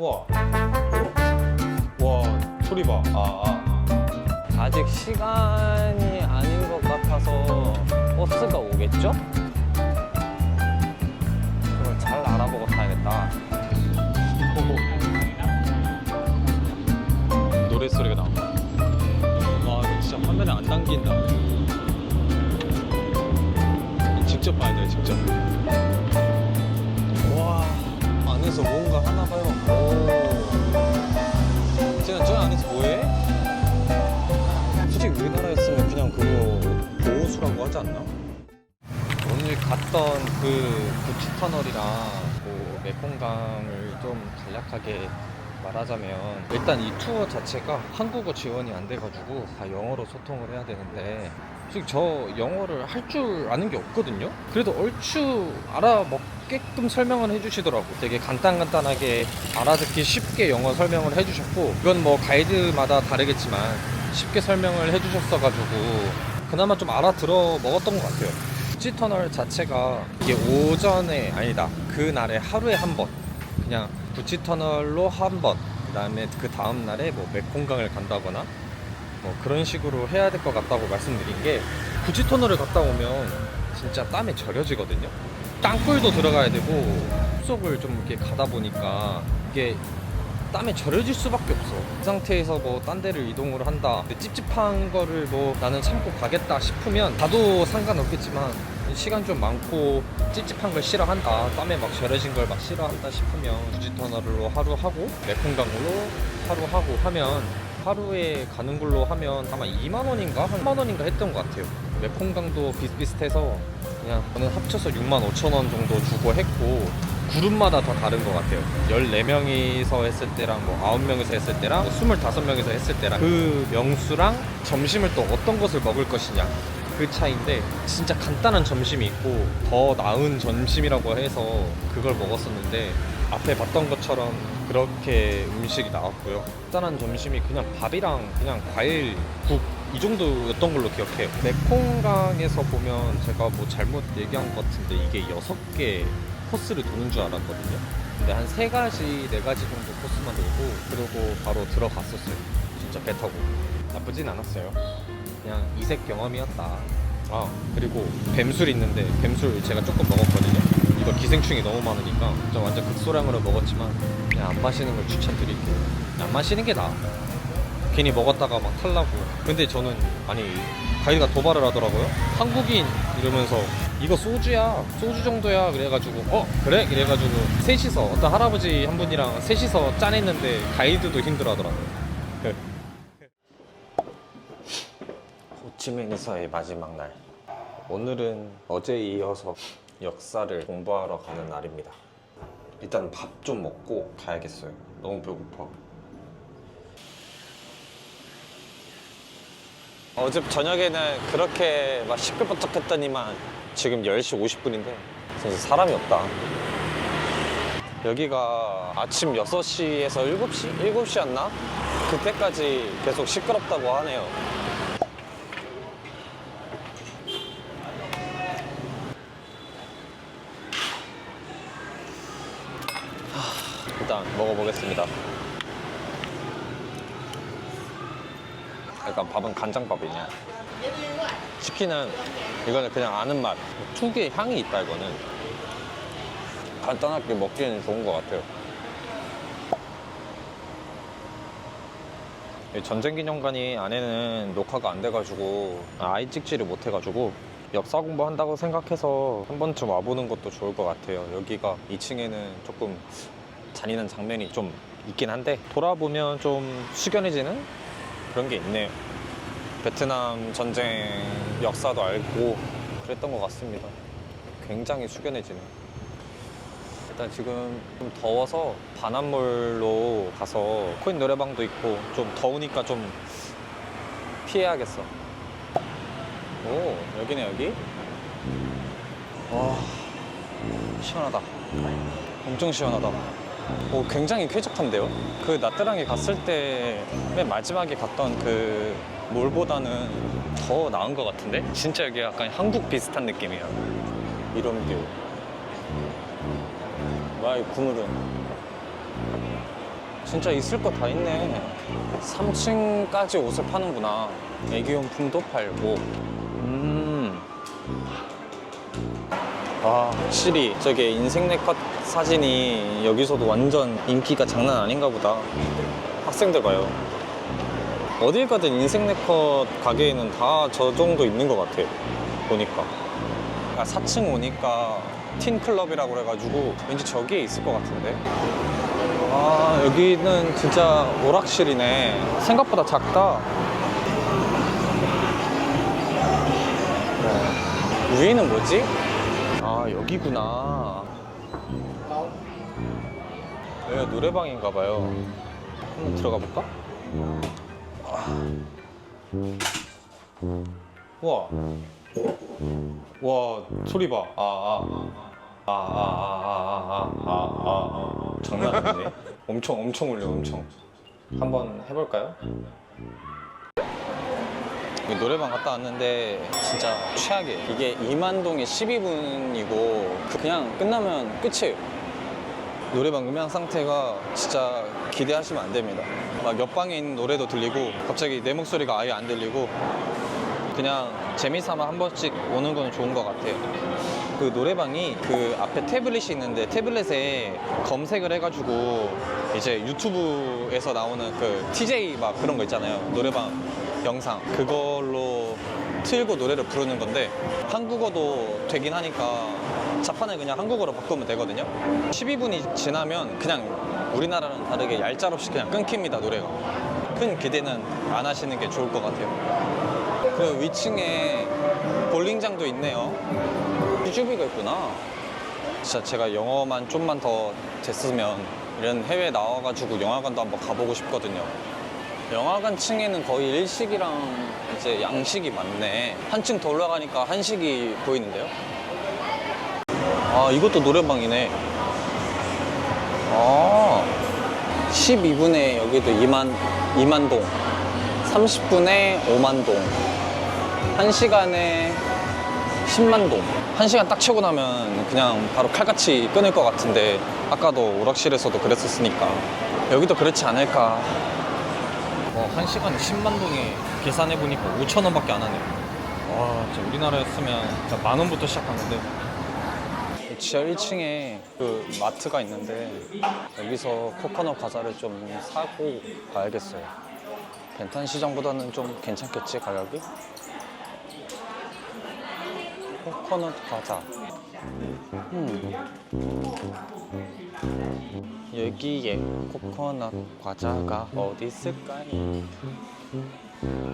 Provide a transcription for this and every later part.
우와. 와, 소리 봐. 아, 아. 아직 시간이 아닌 것 같아서 버스가 오겠죠? 그걸 잘 알아보고 타야겠다. 노래 소리가 나온다. 와, 이거 진짜 화면에 안 당긴다. 직접 봐야 돼, 직접. 와, 안에서 뭔가 하나 봐요. 오. 쟤는 저 안에서 뭐해? 솔직히 우리나라였으면 그냥 그거 보호수라고 하지 않나? 오늘 갔던 그 부추터널이랑 그 메콩강을 좀 간략하게 말하자면 일단 이 투어 자체가 한국어 지원이 안 돼가지고 다 영어로 소통을 해야 되는데 솔직히 저 영어를 할 줄 아는 게 없거든요. 그래도 얼추 알아먹게끔 설명을 해주시더라고. 되게 간단간단하게 알아듣기 쉽게 영어 설명을 해주셨고 이건 뭐 가이드마다 다르겠지만 쉽게 설명을 해주셨어가지고 그나마 좀 알아들어 먹었던 것 같아요. 부치터널 자체가 이게 오전에 아니다. 그 날에 하루에 한 번. 그냥 부치터널로 한 번. 그 다음에 그 다음 날에 뭐 메콩강을 간다거나 뭐 그런 식으로 해야 될 것 같다고 말씀드린 게 부치터널을 갔다 오면 진짜 땀에 절여지거든요 땅굴도 들어가야 되고 숲속을 좀 이렇게 가다 보니까 이게 땀에 절여질 수밖에 없어. 그 상태에서 뭐 딴 데를 이동을 한다. 찝찝한 거를 뭐 나는 참고 가겠다 싶으면 가도 상관없겠지만 시간 좀 많고 찝찝한 걸 싫어한다. 땀에 막 절여진 걸 막 싫어한다 싶으면 부지터널로 하루 하고 메콩강으로 하루 하고 하면 하루에 가는 걸로 하면 아마 2만 원인가 한 3만 원인가 했던 것 같아요. 메콩강도 비슷비슷해서 그냥 저는 합쳐서 6만 5천 원 정도 주고 했고 그룹마다 다 다른 것 같아요. 14명이서 했을 때랑 뭐 9명이서 했을 때랑 25명이서 했을 때랑 그 명수랑 점심을 또 어떤 것을 먹을 것이냐 그 차이인데 진짜 간단한 점심이 있고 더 나은 점심이라고 해서 그걸 먹었었는데 앞에 봤던 것처럼 그렇게 음식이 나왔고요. 간단한 점심이 그냥 밥이랑 그냥 과일, 국 이 정도였던 걸로 기억해요. 메콩강에서 보면 제가 뭐 잘못 얘기한 것 같은데 이게 6개 코스를 도는 줄 알았거든요. 근데 한세 가지, 네 가지 정도 코스만 돌고 그러고 바로 들어갔었어요. 진짜 배 타고 나쁘진 않았어요. 그냥 이색 경험이었다. 아 그리고 뱀술 있는데 뱀술 제가 조금 먹었거든요. 이거 기생충이 너무 많으니까 저 완전 극소량으로 먹었지만 그냥 안 마시는 걸 추천드릴게요. 안 마시는 게 나아. 괜히 먹었다가 막 탈라고. 근데 저는 아니 가이드가 도발을 하더라고요. 한국인 이러면서 이거 소주야, 소주 정도야. 그래가지고 어 그래? 이래가지고 셋이서 어떤 할아버지 한 분이랑 셋이서 짠했는데 가이드도 힘들어하더라고요. 그. 호 치민에서의 마지막 날. 오늘은 어제에 이어서 역사를 공부하러 가는 날입니다. 일단 밥 좀 먹고 가야겠어요. 너무 배고파. 어제 저녁에는 그렇게 막 시끌벅적했더니만 지금 10시 50분인데 진짜 사람이 없다. 여기가 아침 6시에서 7시? 7시였나? 그때까지 계속 시끄럽다고 하네요. 하, 일단 먹어보겠습니다. 약간 밥은 간장밥이냐? 치킨은 이거는 그냥 아는 맛. 특유의 향이 있다 이거는. 간단하게 먹기에는 좋은 것 같아요. 이 전쟁기념관이 안에는 녹화가 안 돼가지고 아예 찍지를 못해가지고 역사 공부한다고 생각해서 한 번쯤 와보는 것도 좋을 것 같아요. 여기가 2층에는 조금 잔인한 장면이 좀 있긴 한데 돌아보면 좀 숙연해지는 그런 게 있네요. 베트남 전쟁 역사도 알고 그랬던 것 같습니다. 굉장히 숙연해지네. 일단 지금 좀 더워서 바닷물로 가서 코인 노래방도 있고 좀 더우니까 좀 피해야겠어. 오 여기네 여기. 와 시원하다. 엄청 시원하다. 오, 굉장히 쾌적한데요? 그 나트랑에 갔을 때 맨 마지막에 갔던 그 몰보다는 더 나은 것 같은데? 진짜 여기 약간 한국 비슷한 느낌이야. 이런 뷰. 와, 이 그물은. 진짜 있을 거 다 있네. 3층까지 옷을 파는구나. 애기용품도 팔고. 아, 확실히 저게 인생 네컷 사진이 여기서도 완전 인기가 장난 아닌가 보다. 학생들 봐요. 어딜 가든 인생 네컷 가게에는 다 저 정도 있는 것 같아. 보니까. 아, 4층 오니까 틴클럽이라고 그래가지고 왠지 저기에 있을 것 같은데. 아, 여기는 진짜 오락실이네. 생각보다 작다. 어, 위에는 뭐지? 아, 여기구나. 여기가 노래방인가 봐요. 한번 들어가 볼까? 우와. 와, 소리 봐. 아, 아. 아, 아, 아, 아, 아, 아, 아, 아. 장난 아니네. 엄청, 엄청 울려, 엄청. 한번 해볼까요? 노래방 갔다 왔는데 진짜 최악이에요. 이게 이만동에 12분이고 그냥 끝나면 끝이에요. 노래방 음향 상태가 진짜 기대하시면 안 됩니다. 막 옆방에 있는 노래도 들리고 갑자기 내 목소리가 아예 안 들리고 그냥 재미삼아 한 번씩 오는 건 좋은 것 같아요. 그 노래방이 그 앞에 태블릿이 있는데 태블릿에 검색을 해가지고 이제 유튜브에서 나오는 그 TJ 막 그런 거 있잖아요. 노래방 영상. 그걸로 틀고 노래를 부르는 건데 한국어도 되긴 하니까 자판을 그냥 한국어로 바꾸면 되거든요. 12분이 지나면 그냥 우리나라랑 다르게 얄짤없이 그냥 끊깁니다, 노래가. 큰 기대는 안 하시는 게 좋을 것 같아요. 그 위층에 볼링장도 있네요. 쭈비가 있구나. 진짜 제가 영어만 좀만 더 됐으면 이런 해외 나와가지고 영화관도 한번 가보고 싶거든요. 영화관 층에는 거의 일식이랑 이제 양식이 많네. 한층 더 올라가니까 한식이 보이는데요. 아, 이것도 노래방이네. 아, 12분에 여기도 2만, 2만 동. 30분에 5만 동. 1시간에 10만 동. 1시간 딱 채고 나면 그냥 바로 칼같이 끊을 것 같은데 아까도 오락실에서도 그랬었으니까 여기도 그렇지 않을까. 어, 1시간에 10만 동에 계산해보니까 5천 원밖에 안 하네요. 와, 진짜 우리나라였으면 진짜 만 원부터 시작한 건데. 지하 1층에 그 마트가 있는데 여기서 코코넛 과자를 좀 사고 가야겠어요. 벤탄 시장보다는 좀 괜찮겠지 가격이? 코코넛 과자. 음. 여기에 코코넛 과자가 어디 있을까요?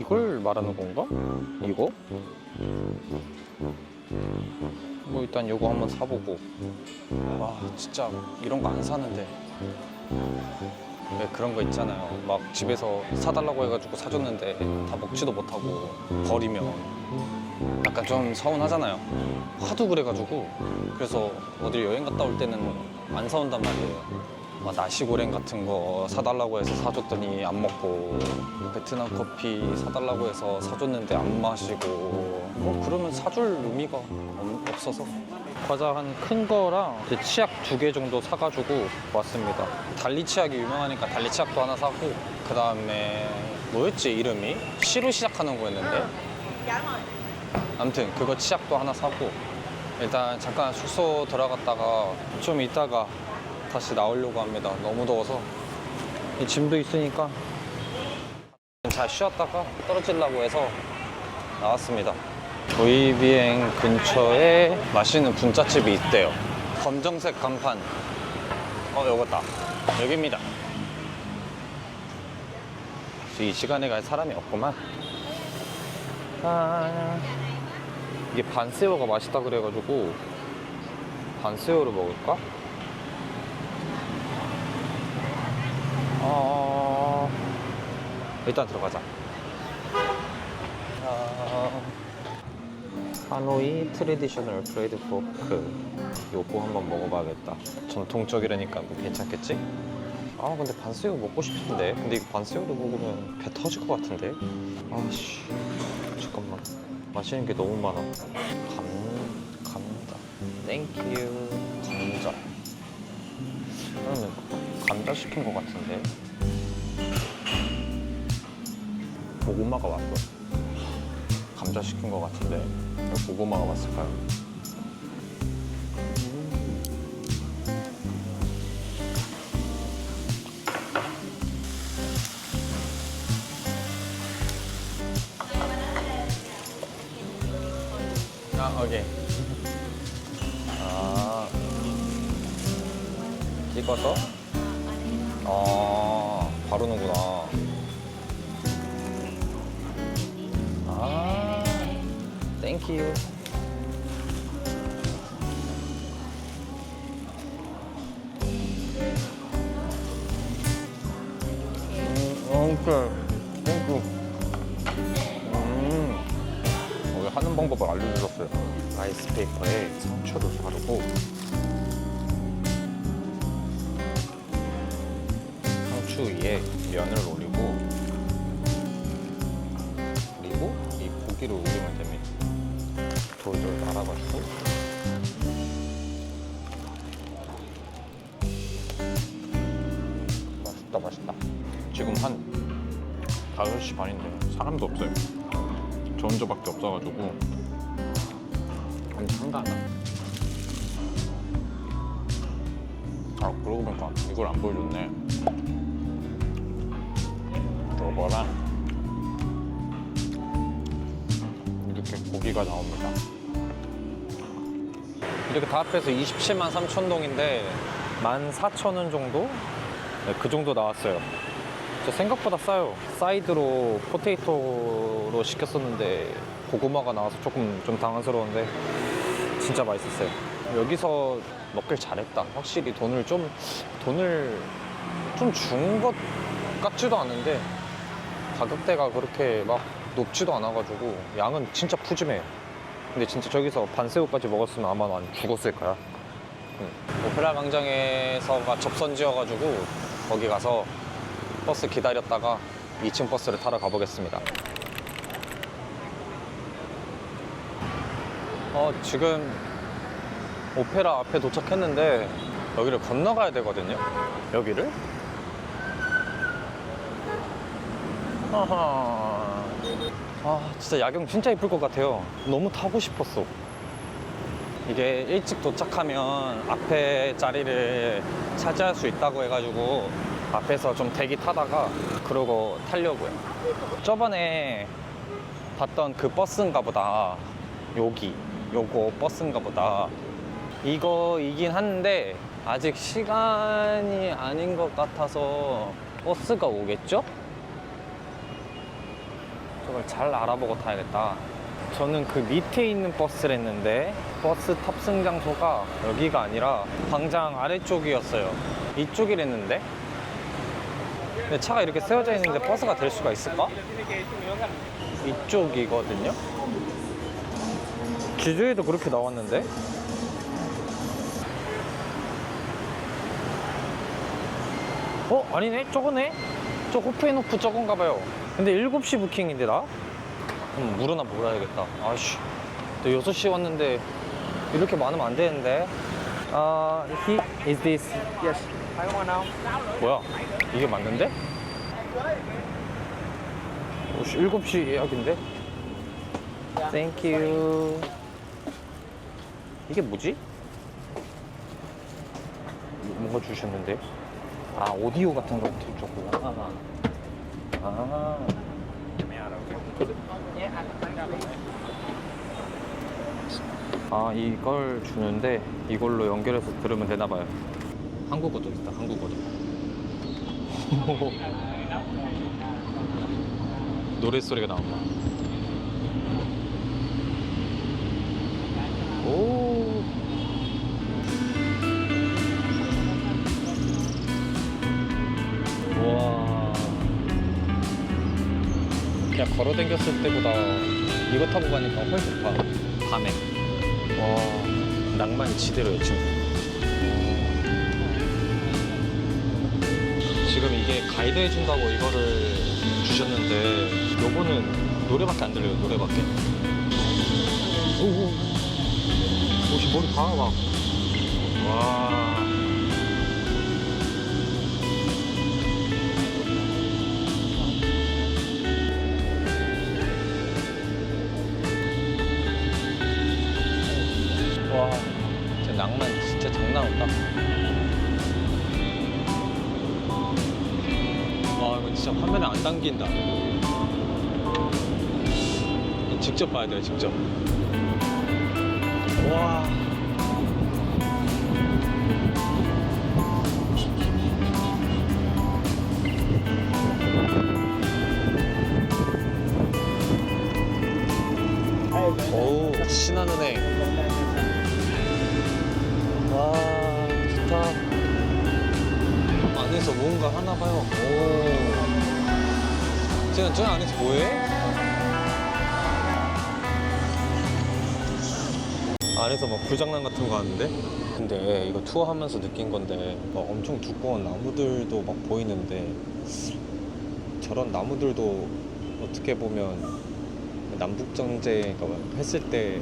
이걸 말하는 건가? 이거? 뭐 일단 요거 한번 사보고 와 진짜 이런 거 안 사는데 왜 그런 거 있잖아요 막 집에서 사달라고 해가지고 사줬는데 다 먹지도 못하고 버리면 약간 좀 서운하잖아요. 하도 그래가지고. 그래서 어디 여행 갔다 올 때는 안 사온단 말이에요. 막 나시고랭 같은 거 사달라고 해서 사줬더니 안 먹고 베트남 커피 사달라고 해서 사줬는데 안 마시고. 뭐 그러면 사줄 의미가 없- 없어서. 과자 한 큰 거랑 이제 치약 두 개 정도 사가지고 왔습니다. 달리 치약이 유명하니까 달리 치약도 하나 사고 그 다음에 뭐였지 이름이? C로 시작하는 거였는데 아무튼 그거 치약도 하나 사고 일단 잠깐 숙소 들어갔다가 좀 이따가 다시 나오려고 합니다. 너무 더워서 이 짐도 있으니까 잘 쉬었다가 떨어지려고 해서 나왔습니다. 도이비행 근처에 맛있는 분짜집이 있대요. 검정색 간판. 어, 요거다. 여기입니다. 이 시간에 갈 사람이 없구만. 아, 이게 반새우가 맛있다 그래가지고 반새우를 먹을까? 어... 일단 들어가자. 어... 하노이 트레디셔널 프레이드 포크 요거 한번 먹어봐야겠다. 전통적이라니까 뭐 괜찮겠지? 아 근데 반새우 먹고 싶은데 근데 이거 반새우를 먹으면 배 터질 것 같은데 아씨 잠깐만 맛있는 게 너무 많아. 감 감자. 땡큐 감자. 그러면 감자 시킨 것 같은데. 고구마가 왔어. 감자 시킨 것 같은데. 왜 고구마가 왔을까요? 음, 오케이. 땡큐. 음. 어, 왜 하는 방법을 알려주셨어요. 아이스 페이퍼에 상추를 바르고 상추 위에 면을 올리고 그리고 이 고기를 올리면 됩니다. 돌돌 말아가지고 맛있다 맛있다. 지금 한 5시 반인데 사람도 없어요. 저 혼자밖에 없어가지고. 엄청 한가하다. 아 그러고 보니까 이걸 안 보여줬네. 요거랑 이렇게 고기가 나옵니다. 이렇게 다 합해서 27만 3천 동인데 14,000원 정도? 네, 그 정도 나왔어요 저 생각보다 싸요. 사이드로 포테이토로 시켰었는데 고구마가 나와서 조금 좀 당황스러운데 진짜 맛있었어요. 여기서 먹길 잘했다. 확실히 돈을 좀 돈을 좀 준 것 같지도 않은데 가격대가 그렇게 막 높지도 않아가지고 양은 진짜 푸짐해요. 근데 진짜 저기서 반새우까지 먹었으면 아마 난 죽었을 거야. 응. 오페라 광장에서가 접선지여가지고 거기 가서 버스 기다렸다가 2층 버스를 타러 가보겠습니다. 어, 지금 오페라 앞에 도착했는데 여기를 건너가야 되거든요. 여기를? 아하. 아, 진짜 야경 진짜 이쁠 것 같아요. 너무 타고 싶었어. 이게 일찍 도착하면 앞에 자리를 차지할 수 있다고 해가지고 앞에서 좀 대기 타다가 그러고 타려고요. 저번에 봤던 그 버스인가 보다. 여기 요거 버스인가 보다. 이거이긴 한데 아직 시간이 아닌 것 같아서 버스가 오겠죠? 저걸 잘 알아보고 타야겠다. 저는 그 밑에 있는 버스를 했는데 버스 탑승 장소가 여기가 아니라 광장 아래쪽이었어요. 이쪽이랬는데 근데 차가 이렇게 세워져 있는데 버스가 될 수가 있을까? 이쪽이거든요. 기주에도 그렇게 나왔는데 어? 아니네? 저거네? 저 호프앤호프 저건가 봐요. 근데 7시 부킹인데 나? 음, 물어나 몰아야겠다. 아씨. 또 6시 왔는데 이렇게 많으면 안 되는데. 아, he is this. Yes. 뭐야? 이게 맞는데? 오씨, 7시 예약인데? Thank you. 이게 뭐지? 뭔가 주셨는데? 아, 오디오 같은 거 줬구나. 아. 아 이걸 주는데 이걸로 연결해서 들으면 되나 봐요. 한국어도 있다. 한국어도. 노래 소리가 나온다. 오. 와. 그냥 걸어 댕겼을 때보다 이거 타고 가니까 훨씬 좋다. 밤에. 와, 낭만이 지대로요, 지금. 이게 가이드 해준다고 이거를 주셨는데, 요거는 노래밖에 안 들려요, 노래밖에. 오오. 오씨, 머리 다 막. 와. 진짜 화면에 안 담긴다. 직접 봐야 돼요, 직접. 와. 어우 신한은행 와 좋다 안에서 뭔가 하나 봐요 오 쟤는 저 안에서 뭐해? 안에서 막 불장난 같은 거 하는데? 근데 이거 투어하면서 느낀 건데 막 엄청 두꺼운 나무들도 막 보이는데 저런 나무들도 어떻게 보면 남북정제가 했을 때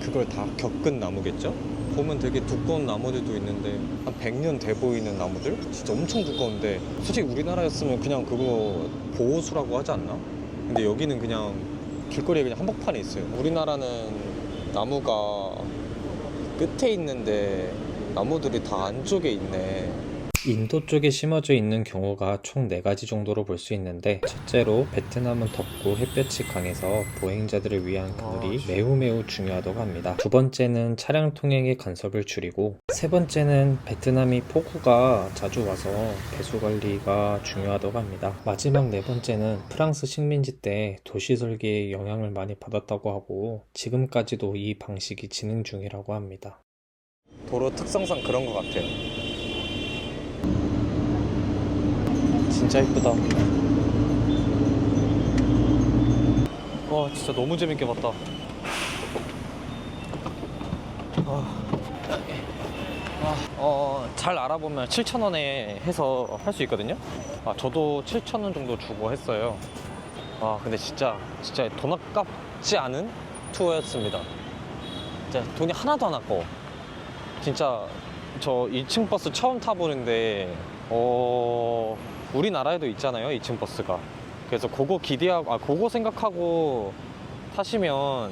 그걸 다 겪은 나무겠죠? 보면 되게 두꺼운 나무들도 있는데 한 100년 돼 보이는 나무들? 진짜 엄청 두꺼운데 솔직히 우리나라였으면 그냥 그거 보호수라고 하지 않나? 근데 여기는 그냥 길거리에 그냥 한복판에 있어요 우리나라는 나무가 끝에 있는데 나무들이 다 안쪽에 있네 인도 쪽에 심어져 있는 경우가 총 4가지 정도로 볼 수 있는데 첫째로 베트남은 덥고 햇볕이 강해서 보행자들을 위한 그늘이 매우 매우 중요하다고 합니다. 두 번째는 차량 통행의 간섭을 줄이고 세 번째는 베트남이 폭우가 자주 와서 배수 관리가 중요하다고 합니다. 마지막 네 번째는 프랑스 식민지 때 도시 설계에 영향을 많이 받았다고 하고 지금까지도 이 방식이 진행 중이라고 합니다. 도로 특성상 그런 것 같아요. 진짜 이쁘다. 와, 진짜 너무 재밌게 봤다. 아, 아, 어, 잘 알아보면 7,000원에 해서 할 수 있거든요. 아, 저도 7,000원 정도 주고 했어요. 아, 근데 진짜, 진짜 돈 아깝지 않은 투어였습니다. 진짜 돈이 하나도 안 아까워. 진짜 저 2층 버스 처음 타보는데 어 우리나라에도 있잖아요 2층 버스가. 그래서 그거 기대하고 아 그거 생각하고 타시면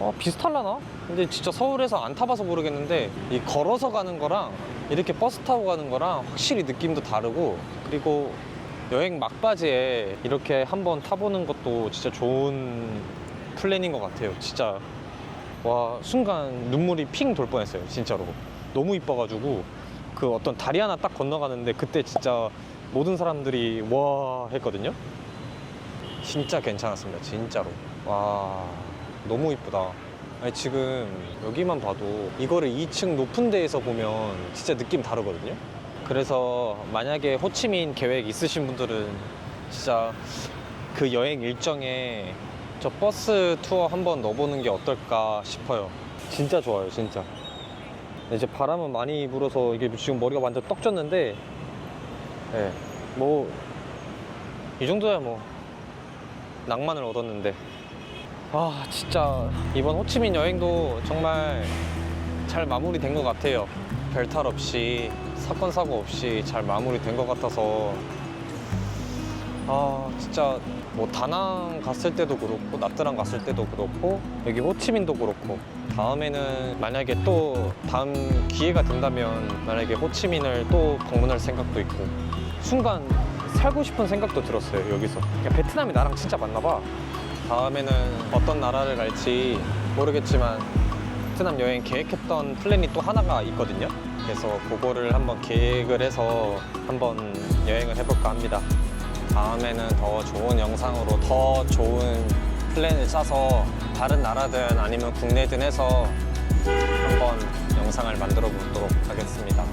어 비슷할라나? 근데 진짜 서울에서 안 타봐서 모르겠는데 이 걸어서 가는 거랑 이렇게 버스 타고 가는 거랑 확실히 느낌도 다르고 그리고 여행 막바지에 이렇게 한번 타보는 것도 진짜 좋은 플랜인 것 같아요. 진짜 와 순간 눈물이 핑 돌 뻔했어요 진짜로 너무 이뻐가지고 그 어떤 다리 하나 딱 건너가는데 그때 진짜 모든 사람들이 와 했거든요 진짜 괜찮았습니다 진짜로 와 너무 이쁘다 아니 지금 여기만 봐도 이거를 2층 높은 데에서 보면 진짜 느낌 다르거든요 그래서 만약에 호치민 계획 있으신 분들은 진짜 그 여행 일정에 저 버스 투어 한번 넣어보는 게 어떨까 싶어요. 진짜 좋아요, 진짜. 이제 바람은 많이 불어서 이게 지금 머리가 완전 떡 졌는데, 예, 뭐, 이 정도야 뭐, 낭만을 얻었는데. 아, 진짜, 이번 호치민 여행도 정말 잘 마무리된 것 같아요. 별탈 없이, 사건, 사고 없이 잘 마무리된 것 같아서, 아 진짜 뭐 다낭 갔을 때도 그렇고 나트랑 갔을 때도 그렇고 여기 호치민도 그렇고. 다음에는 만약에 또 다음 기회가 된다면 만약에 호치민을 또 방문할 생각도 있고. 순간 살고 싶은 생각도 들었어요 여기서. 그러니까 베트남이 나랑 진짜 맞나 봐. 다음에는 어떤 나라를 갈지 모르겠지만 베트남 여행 계획했던 플랜이 또 하나가 있거든요. 그래서 그거를 한번 계획을 해서 한번 여행을 해볼까 합니다 다음에는 더 좋은 영상으로 더 좋은 플랜을 짜서 다른 나라든 아니면 국내든 해서 한번 영상을 만들어 보도록 하겠습니다.